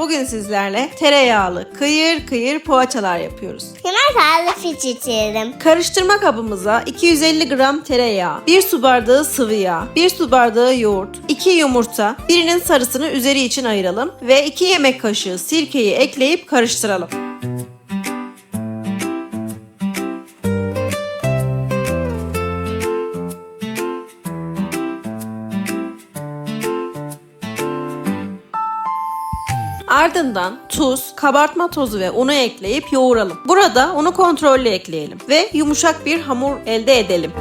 Bugün sizlerle tereyağlı kıyır kıyır poğaçalar yapıyoruz. Hemen tarifi çizelim. Karıştırma kabımıza 250 gram tereyağı, 1 su bardağı sıvı yağ, 1 su bardağı yoğurt, 2 yumurta, birinin sarısını üzeri için ayıralım ve 2 yemek kaşığı sirkeyi ekleyip karıştıralım. Ardından tuz, kabartma tozu ve unu ekleyip yoğuralım. Burada unu kontrollü ekleyelim ve yumuşak bir hamur elde edelim.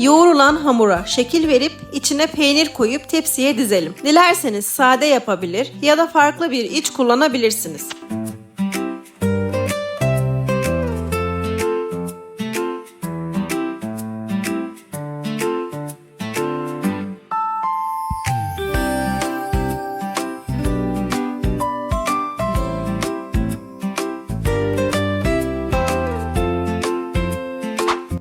Yoğrulan hamura şekil verip içine peynir koyup tepsiye dizelim. Dilerseniz sade yapabilir ya da farklı bir iç kullanabilirsiniz.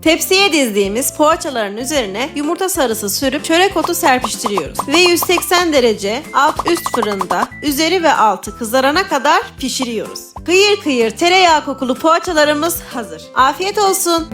Tepsiye dizdiğimiz poğaçaların üzerine yumurta sarısı sürüp çörek otu serpiştiriyoruz. Ve 180 derece alt üst fırında üzeri ve altı kızarana kadar pişiriyoruz. Kıyır kıyır tereyağı kokulu poğaçalarımız hazır. Afiyet olsun.